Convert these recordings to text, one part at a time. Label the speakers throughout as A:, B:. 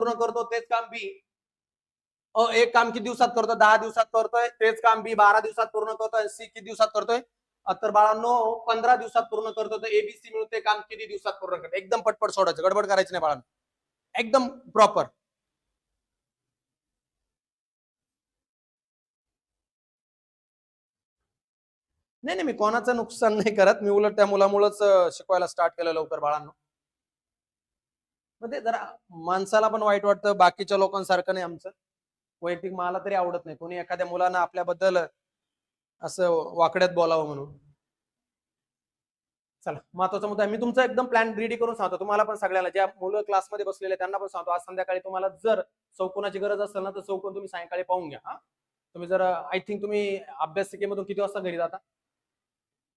A: पूर्ण करतो तेच काम बी अ एक काम किती दिवसात करतो दहा दिवसात करतोय. तेच काम बी बारा दिवसात पूर्ण करतोय. सी किती दिवसात करतोय? तर बाळांनो पंधरा दिवसात पूर्ण करतो तर एबीसी मिळून ते काम किती दिवसात पूर्ण करतो एकदम पटपट सोडायचं. गडबड करायची नाही बाळांनो. एकदम प्रॉपर नाही नाही मी कोणाचं नुकसान नाही करत. मी उलट त्या मुलामुळेच शिकवायला स्टार्ट केलं लवकर बाळांनो. मग ते जरा माणसाला पण वाईट वाटतं बाकीच्या लोकांसारखं नाही आमचं. वैयक्तिक मला तरी आवडत नाही. कोणी एखाद्या मुलांना आपल्याबद्दल असं वाकड्यात बोलावं म्हणून. चला महत्त्वाचा मुद्दा मी तुमचा एकदम प्लॅन रेडी करून सांगतो. तुम्हाला पण सगळ्याला ज्या मुलं क्लासमध्ये बसलेले आहेत, त्यांना पण सांगतो. आज संध्याकाळी तुम्हाला जर चौकोनाची गरज असेल ना तर चौकोन तुम्ही सायंकाळी पाहून घ्या हा. तुम्ही जर आय थिंक तुम्ही अभ्यासिकेमधून किती वाजता घरी जाता?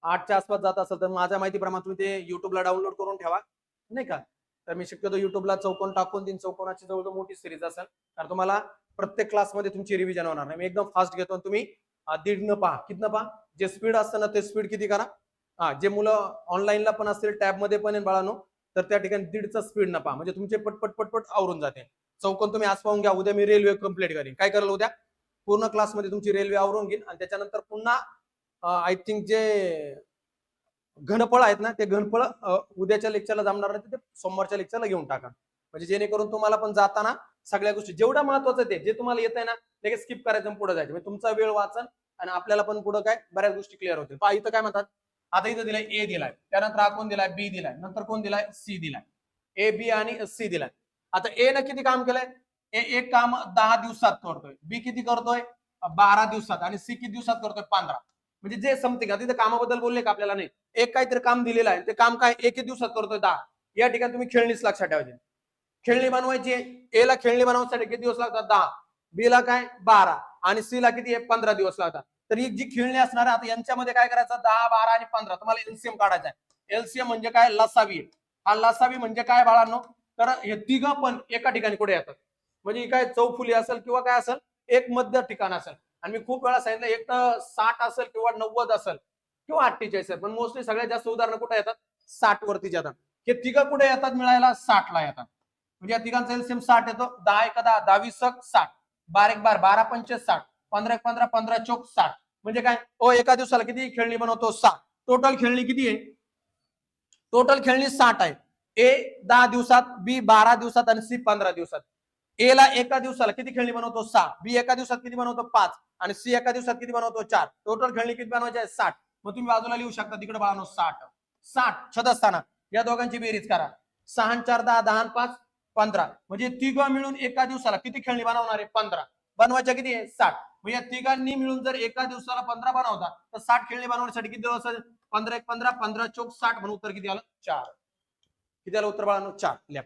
A: आठच्या आसपास जात असेल तर माझ्या माहितीप्रमाणे तुम्ही ते युट्यूबला डाउनलोड करून ठेवा. नाही का? तर मी शक्यतो युट्यूबला चौकोन टाकून तीन चौकोनाची जवळजवळ मोठी सिरीज असेल. कारण तुम्हाला प्रत्येक क्लासमध्ये तुमची रिव्हिजन होणार. नाही मी एकदम फास्ट घेतो तुम्ही दीड न पहा. कितनं न पहा? जे स्पीड असतं ना ते स्पीड किती करा? हा जे मुलं ऑनलाईनला पण असतील टॅबमध्ये पण बाळानो तर त्या ठिकाणी दीडचा स्पीड न पहा. म्हणजे तुमचे पटपट पटपट आवरून जाते. चौकोन तुम्ही आज पाहून घ्या. उद्या मी रेल्वे कंप्लीट करेन. काय करेल उद्या? पूर्ण क्लासमध्ये तुमची रेल्वे आवरून घेईन. आणि त्याच्यानंतर पुन्हा आय थिंक जे घनफळ आहेत ना ते घनफळ उद्याच्या लेक्चरला जमणार नाही ते सोमवारच्या लेक्चरला घेऊन टाका. म्हणजे जेणेकरून तुम्हाला पण जाताना सगळ्या गोष्टी जेवढं महत्वाचं ते जे तुम्हाला येत आहे ना ते स्किप करायचं पुढे जायचं. म्हणजे तुमचा वेळ वाचन आणि आपल्याला पण पुढे काय बऱ्याच गोष्टी क्लिअर होतील. पहा इथं काय म्हणतात? आता इथं दिलाय ए दिलाय. त्यानंतर हा कोण दिलाय? बी दिलाय. नंतर कोण दिलाय? सी दिलाय. ए बी आणि सी दिलाय. आता ए न किती काम केलंय? ए एक काम दहा दिवसात करतोय. बी किती करतोय? बारा दिवसात. आणि सी किती दिवसात करतोय? पंधरा. म्हणजे जे समथिंग आता तिथे कामाबद्दल बोलले का आपल्याला नाही? एक काहीतरी काम दिलेलं आहे ते काम काय एक दिवसात करतोय दहा. या ठिकाणी तुम्ही खेळणीच लक्षात ठेवायची खेळणी बनवायची ए ला खेळणी बनवण्यासाठी किती दिवस लागतात? दहा. बी ला काय? बारा. आणि सी ला किती पंधरा दिवस लागतात. तर ही जी खेळणी असणार आहे आता यांच्यामध्ये काय करायचं? दहा बारा आणि पंधरा. तुम्हाला एलसीएम काढायचा आहे. एलसीएम म्हणजे काय? लसावी हा लसावी म्हणजे काय बाळांनो? तर हे तिघ पण एका ठिकाणी कुठे येतात? म्हणजे काय चौफुली असेल किंवा काय असेल? एक मध्य ठिकाण असेल. आणि मी खूप वेळा सांगितलं एक तर साठ असेल किंवा नव्वद असेल किंवा अठ्ठेचाळीस असेल पण मोस्टली सगळ्यात जास्त उदाहरणं कुठे येतात? साठ वरती जातात. हे तिघ कुठे येतात मिळायला? साठ ला येतात. म्हणजे या तिघांचा एलसीएम साठ येतो. दहा एक दहा दहावीस साठ. बारा एक बार बारा पंचवीस साठ. पंधरा एक पंधरा पंधरा चौक साठ. म्हणजे काय? ओ एका दिवसाला किती खेळणी बनवतो? साठ. टोटल खेळणी किती आहे? टोटल खेळणी साठ आहे. ए दहा दिवसात बी बारा दिवसात आणि सी पंधरा दिवसात. ए ला एका दिवसाला किती खेळणी बनवतो? सहा. बी एका दिवसात किती बनवतो? पाच. आणि सी एका दिवसात किती बनवतो? चार. टोटल खेळणी किती बनवायची आहे साठ. मग तुम्ही बाजूला लिहू शकता तिकडे बाळानो साठ. साठ. छत असताना या दोघांची बेरीज करा. सहा चार दहा दहा पाच पंधरा. म्हणजे तिघं मिळून एका दिवसाला किती खेळणी बनवणार आहे? पंधरा. बनवायच्या किती आहे साठ. मग या तिघांनी मिळून जर एका दिवसाला पंधरा बनवता तर साठ खेळणी बनवण्यासाठी किती दिवस पंधरा एक पंधरा. पंधरा चौक साठ. म्हणून उत्तर किती आलं? चार. किती आलं उत्तर बाळानो? चार. लिहा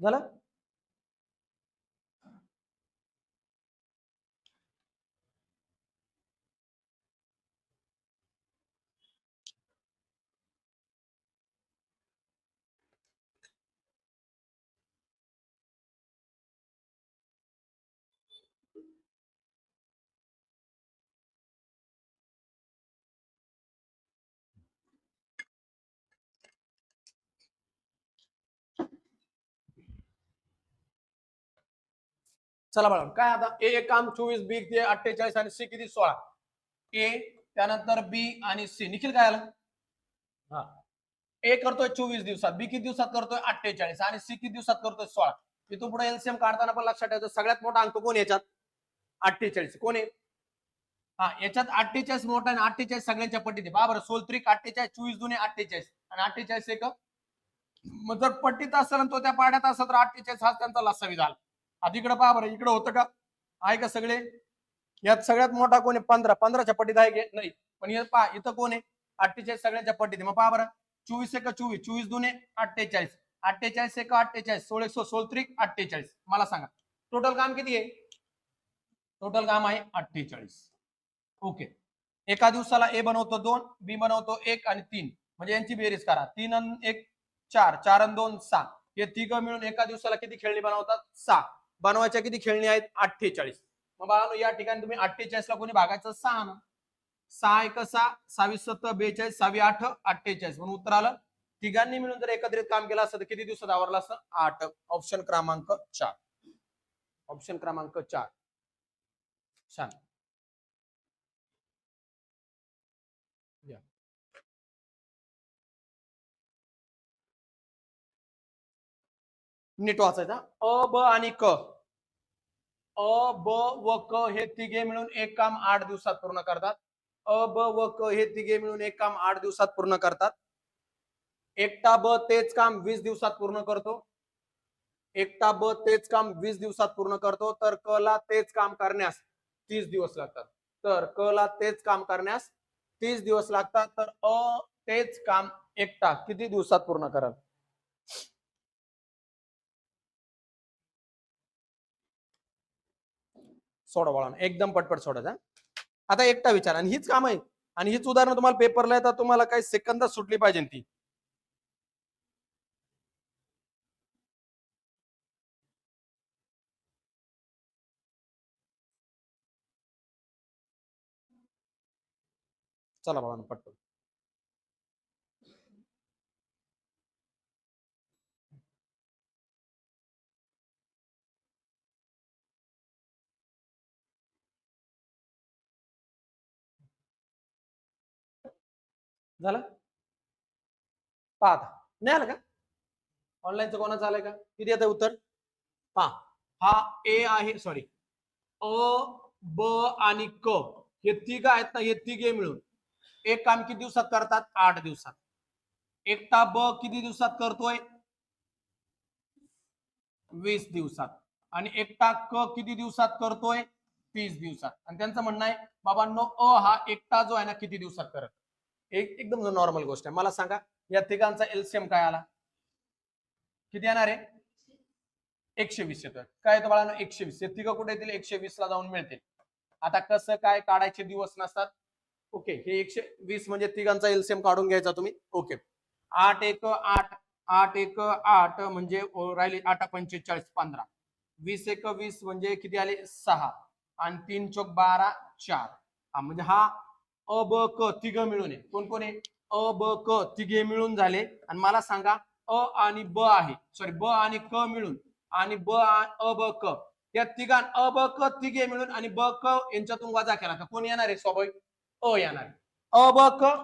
A: झालं चला बाळा काय आता? ए एक काम चोवीस बी ते अठ्ठेचाळीस आणि सी किती? सोळा. ए त्यानंतर बी आणि सी. निखिल काय आलं? हा. ए करतोय चोवीस दिवसात बी किती दिवसात करतोय? अठ्ठेचाळीस. आणि सी किती दिवसात करतोय? सोळा. इथून पुढे एलसीएम काढताना पण लक्षात ठेवायचं सगळ्यात मोठा अंक कोण याच्यात? अठ्ठेचाळीस. कोण आहे? हा याच्यात अठ्ठेचाळीस मोठा आणि अठ्ठेचाळीस सगळ्यांच्या पट्टीत आहे. बरोबर सोलत्रिक अठ्ठेचाळीस चोवीस दुने अठ्ठेचाळीस. आणि अठ्ठेचाळीस एक. मग जर पट्टीत असेल तो त्या पाड्यात असेल तर अठ्ठेचाळीस हा त्यांचा लसावी झाला. आता इकडे पहा बरं इकडे होतं का? आहे का सगळे? यात सगळ्यात मोठा कोण आहे? पंधरा. पंधराच्या पट्टीत आहे की नाही? पण हे पहा इथं कोण आहे? अठ्ठेचाळीस सगळ्याच्या पट्टीत मग पहा बरं. चोवीस एक चोवीस. चोवीस दुने अठ्ठेचाळीस. अठ्ठेचाळीस एक अठ्ठेचाळीस. सोळे सो सोलत्रिक अठ्ठेचाळीस. मला सांगा. टोटल काम किती आहे? टोटल काम आहे अठ्ठेचाळीस. ओके एका दिवसाला ए बनवतो दोन बी बनवतो एक आणि तीन. म्हणजे यांची बेरीज करा. तीन अन एक चार. चार अन दोन सहा. हे तिघ मिळून एका दिवसाला किती खेळणी बनवतात? सहा. बनवायच्या किती खेळणी आहेत? अठ्ठेचाळीस. मग बाळांनो या ठिकाणी तुम्ही अठ्ठेचाळीस ला कोणी भागायचं? सहा ना? सहा एक सहा सहावीस सत्तर बेचाळीस सहावी आठ अठ्ठेचाळीस. म्हणून उत्तर आलं तिघांनी मिळून जर एकत्रित काम केलं असतं तर किती दिवसात आवरलं असतं? आठ. ऑप्शन क्रमांक चार. ऑप्शन क्रमांक चार. छान. नीट वाचायचा. अ ब आणि क. अ ब व क हे तिघे मिळून एक काम आठ दिवसात पूर्ण करतात. अ ब व क हे तिघे मिळून एक काम आठ दिवसात पूर्ण करतात. एकटा ब तेच काम वीस दिवसात पूर्ण करतो. एकटा ब तेच काम वीस दिवसात पूर्ण करतो. तर क ला तेच काम करण्यास तीस दिवस लागतात. तर क ला तेच काम करण्यास तीस दिवस लागतात. तर अ तेच काम एकटा किती दिवसात पूर्ण कराल? सोडा बाळा एकदम पटपट सोडायचा आता एकटा विचार आणि हीच काम आहे आणि हीच उदाहरणं तुम्हाला पेपरला येतात तुम्हाला काही सेकंदात सुटली पाहिजे ती. चला बाळा पटपट. झालं? पाहता. नाही आलं का? ऑनलाईनचं कोणाचं आलंय का? किती आता उत्तर? पहा. हा ए आहे सॉरी अ ब आणि क. हे तिघ आहेत ना हे तिघे मिळून. एक काम किती दिवसात करतात? आठ दिवसात. एकटा ब किती दिवसात करतोय? वीस दिवसात. आणि एकटा क किती दिवसात करतोय? तीस दिवसात. आणि त्यांचं म्हणणं आहे बाबांनो अ हा एकटा जो आहे ना किती दिवसात करत? एक एकदम नॉर्मल गोष्ट आहे. मला सांगा या तिघांचा एलसीएम काय आला? किती येणार आहे? एकशे वीस येतोय. काय येतो बाळांनो? एकशे वीस हे तिघं कुठे येतील एकशे वीस ला जाऊन मिळतील. आता कसं काय काढायचे दिवस नसतात. ओके हे एकशे वीस म्हणजे तिघांचा एलसीएम काढून घ्यायचा तुम्ही? ओके. आठ एक आठ आठ एक आठ म्हणजे राहिली राहिले आठ पंचेचाळीस पंधरा. वीस एक वीस म्हणजे किती आले? सहा. आणि तीन चौक बारा चार. हा म्हणजे हा अ ब क तिघ मिळून आहे. कोण कोण आहे? अ ब क तिघे मिळून झाले. आणि मला सांगा अ आणि ब आहे. सॉरी ब आणि क मिळून. आणि ब अ ब क. या तिघां अ ब क तिघे मिळून आणि ब क यांच्यातून वजा केला का कोण येणार आहे? स्वाभाविक? अ येणार अ ब क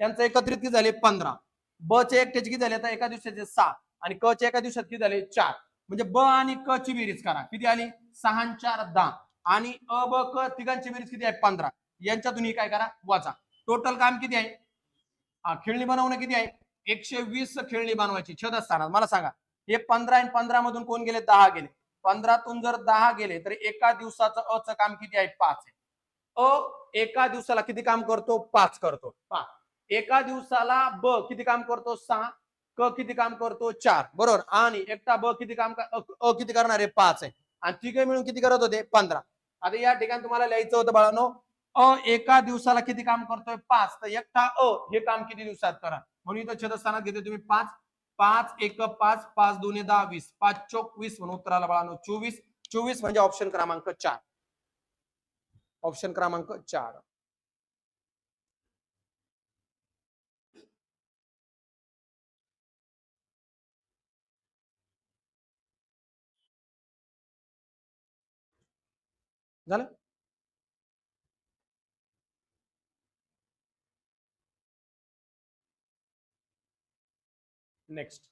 A: यांचं एकत्रित किती झाले? पंधरा. ब चे एकट्याचे किती झाले? आता एका दिवसाचे सहा आणि क चे एका दिवसात किती झाले? चार. म्हणजे ब आणि क ची बेरीज करा. किती आली? सहा चार दहा. आणि अ ब क तिघांची बेरीज किती आहे? पंधरा. यांच्यातून काय करा? वाचा. टोटल काम किती आहे? हा, खेळणी बनवणं किती आहे? एकशे वीस खेळणी बनवायची. छेद असताना. मला सांगा. हे पंधरा आणि पंधरा मधून कोण गेले? दहा गेले. पंधरातून जर दहा गेले तर एका दिवसाचं अ काम किती आहे? पाच आहे. अ एका दिवसाला किती काम करतो? पाच करतो. पा एका दिवसाला ब किती काम करतो? सहा. क किती काम करतो? चार. बरोबर? आणि एकटा ब किती काम अ किती करणार आहे? पाच आहे. आणि तिघे मिळून किती करत होते? पंधरा. आता या ठिकाणी तुम्हाला लिहायचं होतं बाळानो अ एका दिवसाला किती काम करतोय? पाच. तर एकटा अ हे काम किती दिवसात करा? म्हणून इथं छेदस्थानात घेते तुम्ही पाच. पाच एक पाच पाच दोन्ही दहा वीस. पाच चोक वीस म्हणून उत्तराला बाळानो. चोवीस. चोवीस म्हणजे ऑप्शन क्रमांक चार. ऑप्शन क्रमांक चार. झालं? नेक्स्ट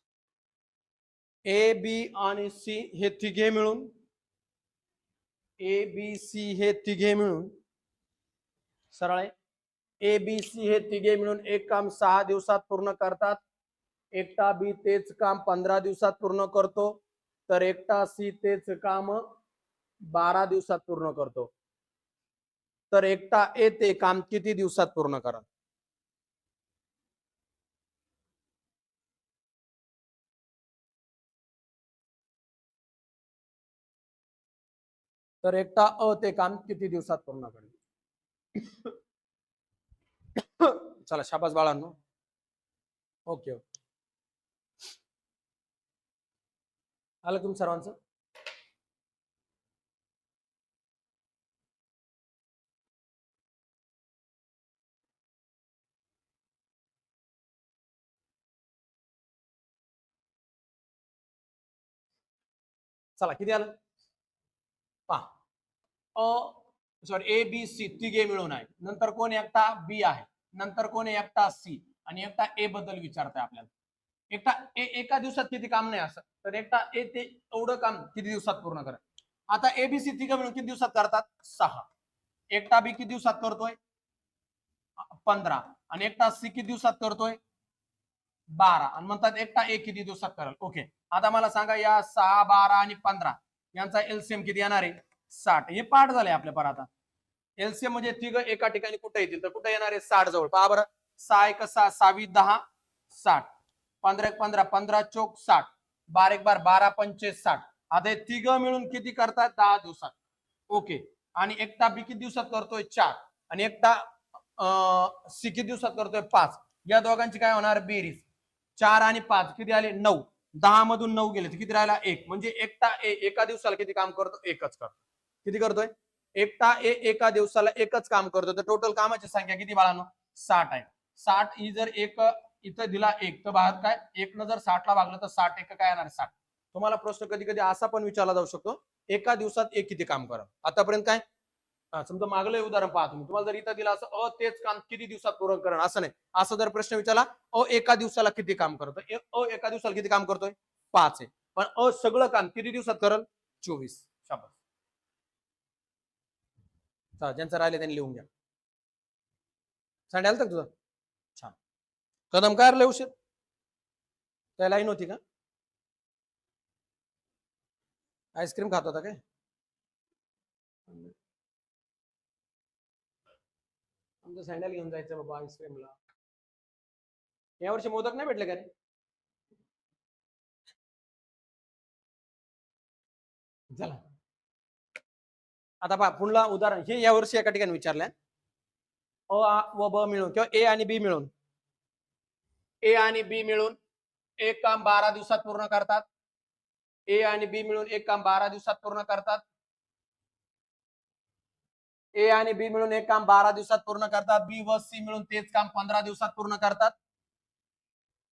A: ए बी आणि सी हे तिघे मिळून. ए बी सी हे तिघे मिळून. सरळ आहे. ए बी सी हे तिघे मिळून एक काम सहा दिवसात पूर्ण करतात. एकटा बी तेच काम पंधरा दिवसात पूर्ण करतो. तर एकटा सी तेच काम बारा दिवसात पूर्ण करतो. तर एकटा ए ते काम किती दिवसात पूर्ण करा तर एकटा अ ते काम किती दिवसात पूर्ण करेल चला शाबास बाळांनो. Okay okay. आलं तुम सर्वांचं? चला किती आलं? पहा अ सॉरी ए बी सी तिघे मिळून आहे नंतर कोण एकटा? बी आहे. नंतर कोण आहे एकटा? सी आणि एकटा ए बद्दल विचारताय आपल्याला. एकटा ए एका दिवसात किती काम नाही असं. तर एकटा ए ते एवढं काम किती दिवसात पूर्ण करा आता ए बी सी तिघं मिळून किती दिवसात करतात? सहा. एकटा बी किती दिवसात करतोय? पंधरा. आणि एकटा सी किती दिवसात करतोय? बारा. आणि म्हणतात एकटा ए किती दिवसात करेल? ओके आता मला सांगा या सहा बारा आणि पंधरा. यांचा एलसीएम किती येणार आहे? साठ. हे पाठ झाले आपल्या पर आता. एलसीएम म्हणजे तिघ एका ठिकाणी कुठे येतील? तर कुठे येणार आहे? साठ जवळ. पहा बरं. सहा एक सहा सहावी दहा साठ. पंधरा एक पंधरा पंधरा चौक साठ. बारा एक बार बारा पंचे साठ. आता हे तिघ मिळून किती करतात दहा दिवसात. ओके. आणि एकटा बी किती दिवसात करतोय? चार. आणि एकटा अं, सी किती दिवसात करतोय? पाच. या दोघांची काय होणार? बेरीज. चार आणि पाच. किती आले? नऊ. दहा मधून नऊ गेले किती राहिला? एक. म्हणजे एकटा ए एका दिवसाला किती काम करतो? एकच करतो. किती करतोय? एकटा ए एका दिवसाला एकच काम करतो तर टोटल कामाची संख्या किती बाळानो? साठ आहे. साठ ही जर एक इथं दिला एक तर बाहेर काय? एक न जर साठला भागलं तर साठ एक काय येणार? साठ. तुम्हाला प्रश्न कधी कधी असा पण विचारला जाऊ शकतो एका दिवसात एक किती काम करा? आतापर्यंत काय? समजा मागलं उदाहरण पाहतो तुम्ही. तुम्हाला जर इथं दिला असं अ तेच काम किती दिवसात पूर्ण करण? असं नाही. असं जर प्रश्न विचारला अ एका दिवसाला किती काम करतो अ एका दिवसाला किती काम करतोय? पाच आहे. पण अ सगळं काम किती दिवसात करल? चोवीस. शाबास. ज्यांचं राहिले त्यांनी लिहून घ्या. सांडे आलं तुझं? छान. कदम काय आलं उशीर? काय लाईन होती का? आईस्क्रीम खात होता काय? आमचं सँडल घेऊन जायचं बाबा आईस्क्रीमला यावर्षी मोदक नाही भेटले का रे? चला. आता पहा पुढला उदाहरण. हे यावर्षी एका ठिकाणी विचारलंय. अ व ब मिळून किंवा ए आणि बी मिळून. ए आणि बी मिळून एक काम बारा दिवसात पूर्ण करतात. ए आणि बी मिळून एक काम बारा दिवसात पूर्ण करतात. ए आणि बी मिळून एक काम बारा दिवसात पूर्ण करतात बी व सी मिळून तेच काम पंधरा दिवसात पूर्ण करतात.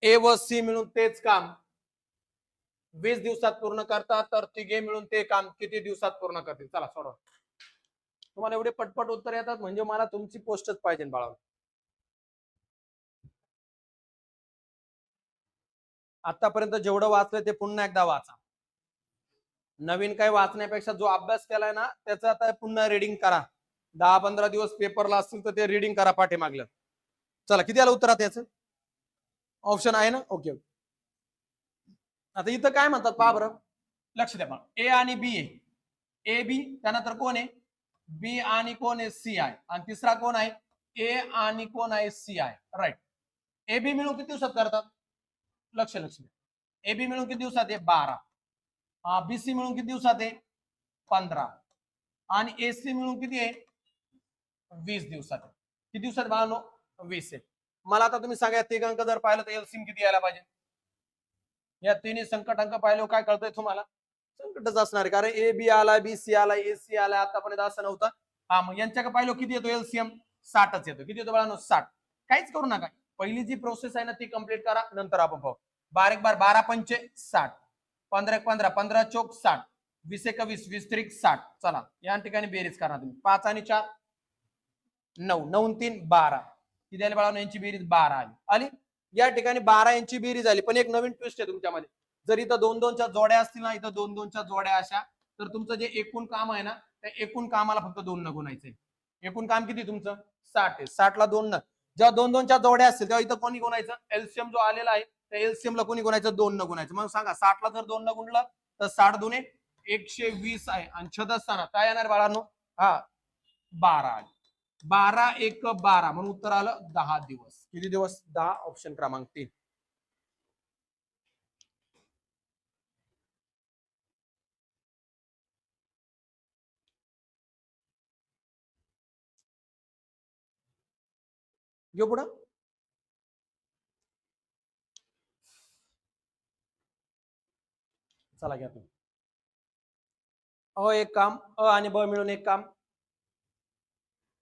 A: ए व सी मिळून तेच काम वीस दिवसात पूर्ण करतात तर तिघे मिळून ते काम किती दिवसात पूर्ण करतील? चला सोडवा. तुम्हाला एवढे पटपट उत्तर येतात म्हणजे मला तुमची पोस्टच पाहिजे बाळा आतापर्यंत जेवढं वाचलंय ते पुन्हा एकदा वाचा. नवीन काही वाचण्यापेक्षा जो अभ्यास केलाय ना त्याचं आता पुन्हा रिडिंग करा. दहा पंधरा दिवस पेपरला असतील तर ते रिडिंग करा पाठीमागलं. चला किती आलं उत्तरात याचं? ऑप्शन आहे ना? ओके ओके आता इथं काय म्हणतात पहा बरं. लक्ष द्या पहा ए आणि बी ए ए बी त्यानंतर कोण आहे? बी आणि कोण आहे? सी आय आणि तिसरा कोण आहे? ए आणि कोण आहे? C I right A B मिळून किती दिवसात करतात? लक्ष लक्ष द्या. ए बी मिळून किती दिवसात आहे? बारा. बी सी मिळून किती दिवसात आहे? पंधरा. आणि ए सी मिळून किती आहे? वीस दिवसात किती दिवसात बाळांनो? वीस आहे. मला आता तुम्ही सांगा या तिघ अंक जर पाहिलं तर एलसीम किती यायला पाहिजे? या तिन्ही संकट अंक पाहिले काय कळतंय तुम्हाला? संकटच असणार आहे. कारण ए बी आला बी सी आला ए सी आला आतापर्यंत असं नव्हतं. हा मग यांच्याकडे पाहिलं किती येतो एलसीएम साठच येतो. किती येतो बाळांनो? साठ. काहीच करू नका. पहिली जी प्रोसेस आहे ना ती कंप्लीट करा. नंतर आपण पाहू. बारा एक बार बारा पंचे साठ. पंधरा एक पंधरा. पंधरा चौक साठ. वीस एक वीस. वीस त्रिक साठ. चला या ठिकाणी बेरीज करा तुम्ही. पाच आणि चार. नऊ नऊ तीन बारा. किती आले बाळा यांची बेरीज बारा आली. आली? या ठिकाणी बारा यांची बेरीज आली. पण एक नवीन ट्विस्ट आहे तुमच्यामध्ये. जर इथं दोन दोनच्या जोड्या असतील ना इथं दोन दोनच्या जोड्या अशा तर तुमचं जे एकूण काम आहे ना त्या एकूण कामाला फक्त दोन न गुणायचंय एकूण काम किती तुमचं? साठ आहे. साठ ला दोन न जेव्हा दोन दोनच्या जोड्या असतील तेव्हा इथं कोणी गुणायचं? एल्शियम जो आलेला आहे त्या एल्शियम ला कोणी गुणायचं? दोन न गुणायचं मग सांगा साठला जर दोन न गुणलं तर साठ दोन एकशे वीस आहे. आणि छदस्थाना काय येणार बाळांनो? हा बारा आले. बारा एक बारा म्हणून उत्तर आलं दहा दिवस. किती दिवस? दहा ऑप्शन क्रमांक तीन. घेऊ पुढं. चला घ्या तुम्ही. अ एक काम अ आणि ब मिळून एक काम.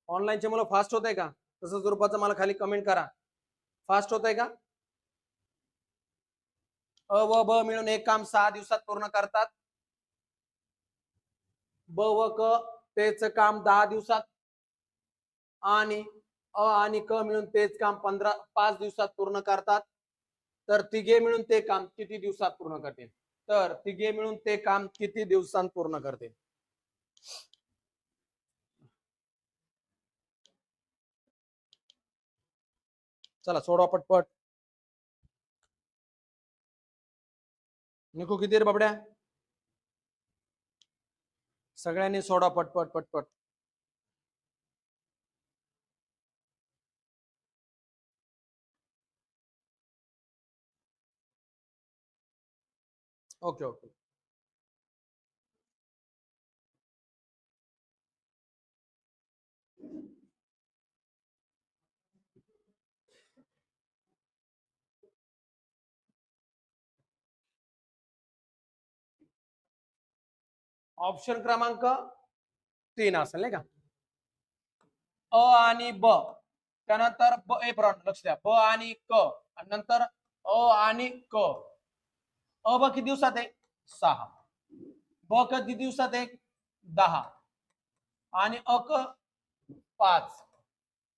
A: ऑनलाईनचे मुलं फास्ट होत आहे का? तसंच स्वरूपाचं मला खाली कमेंट करा. फास्ट होत आहे का? अ व ब मिळून एक काम सहा दिवसात पूर्ण करतात. ब व क तेच काम दहा दिवसात. आणि अ आणि क मिळून तेच काम पंधरा पाच दिवसात पूर्ण करतात. तर तिघे मिळून ते काम किती दिवसात पूर्ण करतील? तर तिघे मिळून ते काम किती दिवसांत पूर्ण करतील? चला सोडवा पटपट. निकू किती रे बाबड्या? सगळ्यांनी सोडा पटपट पटपट. Okay okay. ऑप्शन क्रमांक तीन असेल नाही का? अ आणि ब. त्यानंतर ब ए प्रॉब्लेम लक्ष द्या. ब आणि क. आणि नंतर अ आणि क. अ ब किती दिवसात आहे? सहा. ब क किती दिवसात आहे? दहा. आणि अ क पाच.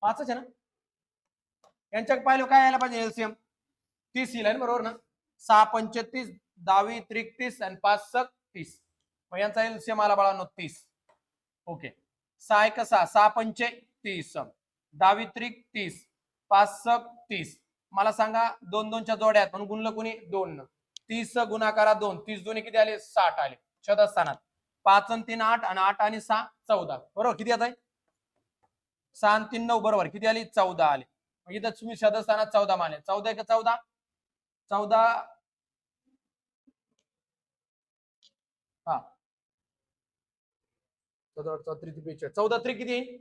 A: पाचच आहे ना? यांच्या पाहिलं काय यायला पाहिजे? एलसीएम. तीस येईल बरोबर ना? सहा पंचतीस दहावी त्रिकतीस आणि पाच सक तीस मग यांचा एलसीएम आला बाळांनो तीस. ओके. सहा एक सहा सहा पंचे तीस. दावित्रिक तीस पाच तीस. मला सांगा दोन दोनच्या जोड्या आहेत म्हणून गुणलं कोणी? दोन. तीस गुणाकारा दोन. तीस दोन्ही किती आले? साठ आले. शतस्थानात पाच आणि तीन आठ आणि आठ आणि सहा चौदा. बरोबर? किती येत आहे सहा आणि तीन नऊ बरोबर. किती आली? चौदा आले. मग इथं तुम्ही शतस्थानात चौदा मानले. चौदा एक चौदा? चौदा? हा. चौदा चौत्री बेचाळीस चौदा त्रिक किती येईल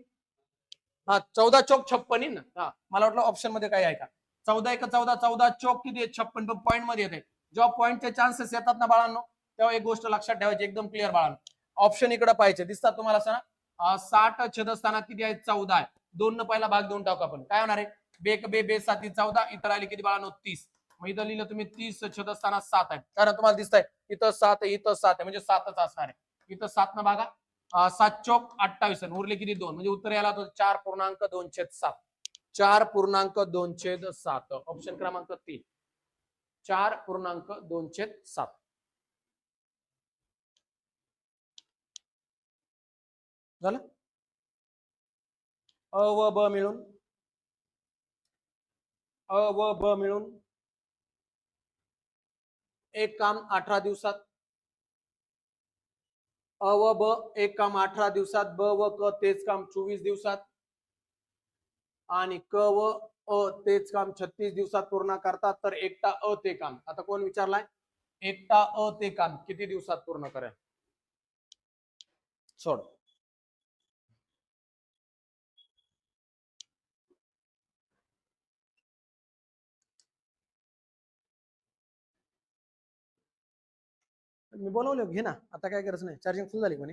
A: हा चौदा चौक छप्पन येईल ना? हा मला वाटलं ऑप्शनमध्ये काय आहे का? चौदा एक चौदा चौदा चौक किती आहे? छप्पन पण पॉईंटमध्ये येते. जेव्हा पॉईंटचे चान्सेस येतात ना बाळांनो तेव्हा एक गोष्ट लक्षात ठेवायची एकदम क्लिअर बाळांनो. ऑप्शन इकडे पाहिजे दिसतात तुम्हाला असं साठ छदस्थानात किती आहे? चौदा आहे. दोन न पहिला भाग देऊन टाकू आपण. काय होणार आहे? बे बे बे साती चौदा इतर आले किती बाळांनो? तीस. मग इथं लिहिलं तुम्ही तीस छदस्थानात सात आहे. कारण तुम्हाला दिसत आहे इथं सात आहे इथं सात आहे. म्हणजे सातच असणार आहे. इथं सात न भागा सात चौक अठ्ठावीस आणि उरले किती? दोन. म्हणजे उत्तर याला होतं चार पूर्णांक दोन छेद सात. चार पूर्णांक दोन छेद सात. ऑप्शन क्रमांक तीन. चार पूर्णांक दोन छेद सात. झालं? अ व ब मिळून. अ व ब मिळून. एक काम अठरा दिवसात. अ व ब एक काम अठरा दिवसात ब व क तेच काम चोवीस दिवसात. आणि क व अ तेच काम छत्तीस दिवसात पूर्ण करतात तर एकटा अ ते काम. आता कोण विचारलाय? एकटा अ ते काम किती दिवसात पूर्ण करेल? सोड. मी बोलवले घे ना आता काय करायचं नाही चार्जिंग फुल झाली म्हणे.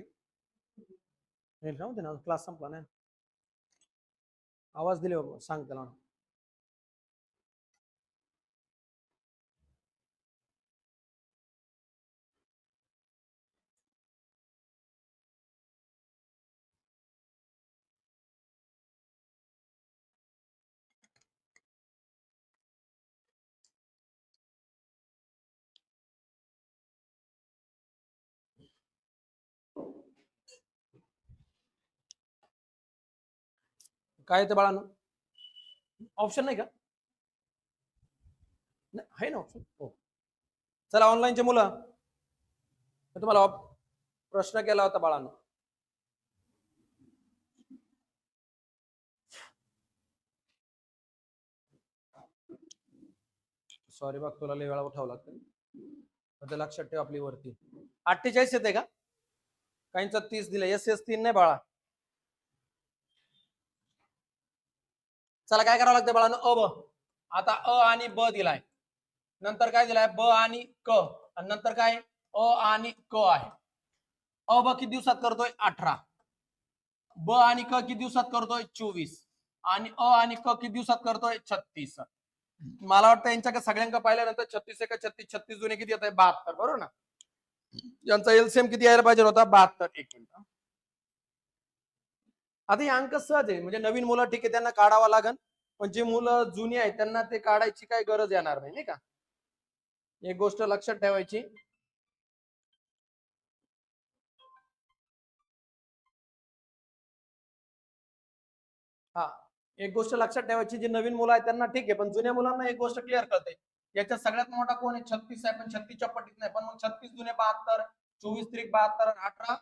A: हे राहू दे ना क्लास संपला नाही. आवाज दिले बाबा सांग त्याला काय येतं बाळांनो? ऑप्शन नाही का? नाही, आहे ना ऑप्शन हो. चला ऑनलाईनचे मुलं. तुम्हाला प्रश्न केला होता बाळांनो. सॉरी बघ तुला लय वेळा उठावं लागतं. लक्षात ठेव आपली वरती. अठ्ठेचाळीस येते का? काहींचा तीस दिलं. एस एस तीन नाही बाळा. चला काय करावं लागतं बाळानं? अ ब. आता अ आणि ब दिलाय. नंतर काय दिलाय? ब आणि क. आणि नंतर काय? अ आणि क आहे. अ ब किती दिवसात करतोय? अठरा. ब आणि क किती दिवसात करतोय? चोवीस. आणि अ आणि क किती दिवसात करतोय? छत्तीस. मला वाटतं यांच्याकडे सगळ्यांका पाहिल्यानंतर छत्तीस एक छत्तीस छत्तीस जुने किती येत आहे बहात्तर. बरोबर ना? यांचा एलसीएम किती यायला पाहिजे होता? बहात्तर. एक मिनिट आता हे अंक सहज आहे. म्हणजे नवीन मुलं ठीक आहे त्यांना काढावं लागेल पण जे मुलं जुनी आहेत त्यांना ते काढायची काही गरज येणार नाही नाही का? एक गोष्ट लक्षात ठेवायची. हा एक गोष्ट लक्षात ठेवायची जी नवीन मुलं आहेत त्यांना ठीक आहे पण जुन्या मुलांना एक गोष्ट क्लिअर करते. याच्यात सगळ्यात मोठा कोण आहे? छत्तीस आहे पण छत्तीसच्या पट्टीत नाही पण मग छत्तीस जुने बहात्तर चोवीस त्रिक बहात्तर अठरा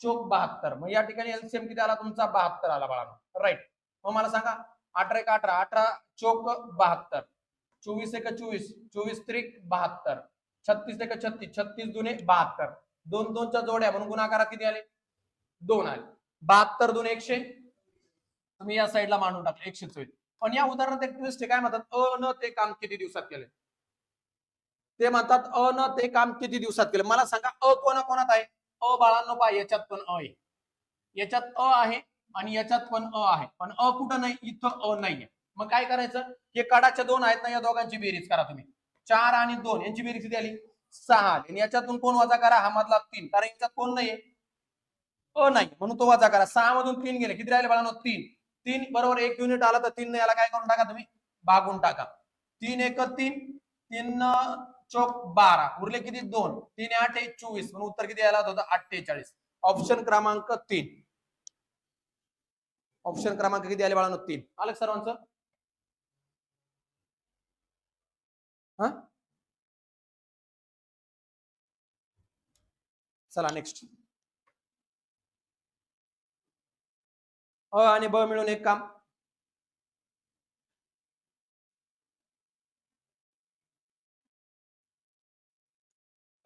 A: चोक बहात्तर. मग या ठिकाणी एलसीएम किती आला? तुमचा बहात्तर आला बाळा राईट मग मला सांगा अठरा एक अठरा अठरा चोक बहात्तर. चोवीस एक चोवीस चोवीस त्रिक बहात्तर. छत्तीस एक छत्तीस छत्तीस दुने बहात्तर. दोन दोनच्या जोड्या म्हणून गुणाकारात किती आले? दोन आले. बहात्तर दोन एकशे तुम्ही या साईडला मांडून टाकले एकशे चोवीस. पण या उदाहरणात एक ट्विस्ट आहे काय म्हणतात? अ न ते काम किती दिवसात केले? ते म्हणतात अ न ते काम किती दिवसात केले? मला सांगा अ कोणा कोणात आहे? अ बाळांनो पहा याच्यात पण अ आहे. याच्यात अ आहे आणि याच्यात पण अ आहे. पण अ कुठं नाही इथं अ नाहीये. मग काय करायचं? हे कडाच्या दोन आहेत ना या दोघांची बेरीज करा तुम्ही. चार आणि दोन यांची बेरीज किती आली? सहा आणि याच्यातून कोण वजा करा? हा मधला तीन. कारण याच्यात कोण नाहीये? अ नाही. म्हणून तो वजा करा. सहा मधून तीन गेले. किती राहिले बाळांनो? तीन. तीन बरोबर एक युनिट आला तर तीन याला काय करून टाका तुम्ही? भागून टाका. तीन एक तीन. तीन चौक बारा उरले किती? दोन. तीन आठ एक चोवीस. म्हणून उत्तर किती यायला होतं? अठ्ठेचाळीस. ऑप्शन क्रमांक तीन. ऑप्शन क्रमांक किती आले बाळांनो? तीन. आलं सर्वांचं? हा? चला नेक्स्ट अ आणि ब मिळून एक काम.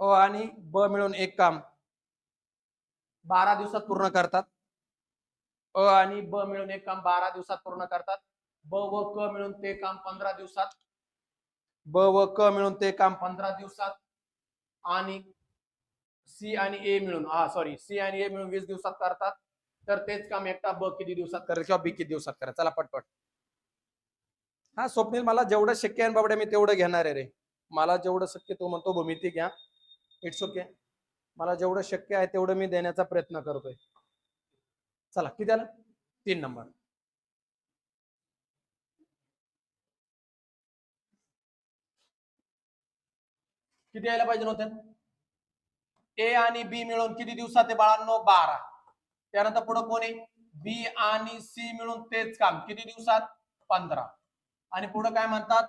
A: अ आणि ब मिळून एक काम. बारा दिवसात पूर्ण करतात. अ आणि ब मिळून एक काम बारा दिवसात पूर्ण करतात. ब व क मिळून ते काम पंधरा दिवसात. ब व क मिळून ते काम पंधरा दिवसात. आणि सी आणि ए मिळून हा सॉरी सी आणि ए मिळून वीस दिवसात करतात. तर तेच काम एकटा ब किती दिवसात करेल किंवा बी किती दिवसात करेल? चला पटपट. हा स्वप्नील मला जेवढं शक्य आहे बाबड्या मी तेवढं घेणार आहे रे. मला जेवढं शक्य तो म्हणतो भूमिती घ्या. इट्स ओके मला जेवढं शक्य आहे तेवढं मी देण्याचा प्रयत्न करतोय. चला किती आला? तीन नंबर. किती यायला पाहिजे नव्हत्या ए आणि बी मिळून किती दिवसात आहे बाळांनो? बारा. त्यानंतर पुढे कोणी बी आणि सी मिळून तेच काम. किती दिवसात? पंधरा. आणि पुढे काय म्हणतात?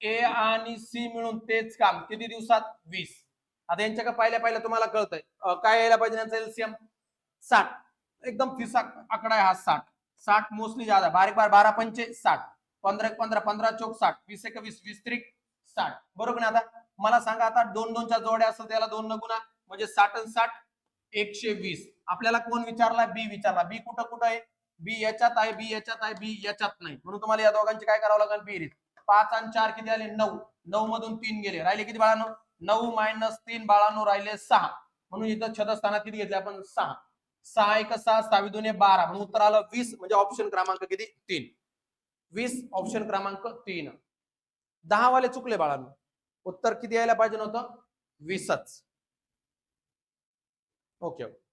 A: ए आणि सी मिळून तेच काम. किती दिवसात? वीस. आता यांच्या का पाहिल्या पाहिल्या तुम्हाला कळतंय. काय यायला पाहिजे यांचा एलसीएम साठ. एकदम फिसा आकडा आहे हा साठ. साठ मोस्टली ज्यादा. बारीक बार बारा पंचे साठ. पंधरा एक पंधरा पंधरा चौक साठ. वीस एक वीस वीस त्रिक साठ. बरोबर ना आता? मला सांगा आता दोन दोनच्या जोड्या असतात त्याला दोन न गुणा म्हणजे साठ आणि साठ एकशे वीस. आपल्याला कोण विचारला? बी विचारला. बी कुठं कुठं आहे? बी याच्यात आहे बी याच्यात आहे बी याच्यात नाही. म्हणून तुम्हाला या दोघांची काय करावं लागेल? बेरीज पाच आणि चार किती आले? नऊ. नऊ मधून तीन गेले. राहिले किती बाळांनो? नऊ मायनस तीन बाळांनो राहिले सहा. म्हणून इथं छदस्थानात किती घेतले आपण? सहा. सहा एक सहा सहावी दोन बारा. म्हणून उत्तर आलं वीस म्हणजे ऑप्शन क्रमांक किती? तीन. वीस ऑप्शन क्रमांक तीन. दहा वाले चुकले बाळांनो. उत्तर किती यायला पाहिजे नव्हतं? वीसच. ओके.